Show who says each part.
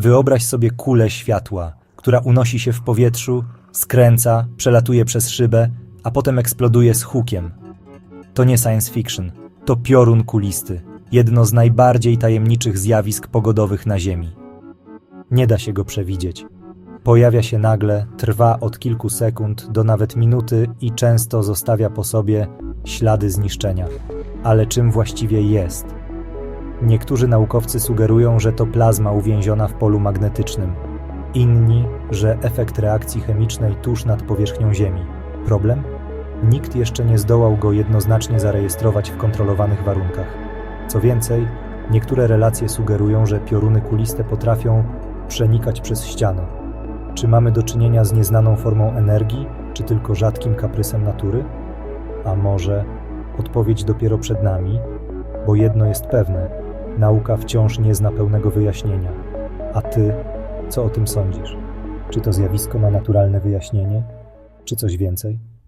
Speaker 1: Wyobraź sobie kulę światła, która unosi się w powietrzu, skręca, przelatuje przez szybę, a potem eksploduje z hukiem. To nie science fiction, to piorun kulisty, jedno z najbardziej tajemniczych zjawisk pogodowych na Ziemi. Nie da się go przewidzieć. Pojawia się nagle, trwa od kilku sekund do nawet minuty i często zostawia po sobie ślady zniszczenia. Ale czym właściwie jest? Niektórzy naukowcy sugerują, że to plazma uwięziona w polu magnetycznym. Inni, że efekt reakcji chemicznej tuż nad powierzchnią Ziemi. Problem? Nikt jeszcze nie zdołał go jednoznacznie zarejestrować w kontrolowanych warunkach. Co więcej, niektóre relacje sugerują, że pioruny kuliste potrafią przenikać przez ścianę. Czy mamy do czynienia z nieznaną formą energii, czy tylko rzadkim kaprysem natury? A może odpowiedź dopiero przed nami, bo jedno jest pewne: nauka wciąż nie zna pełnego wyjaśnienia. A ty, co o tym sądzisz? Czy to zjawisko ma naturalne wyjaśnienie, czy coś więcej?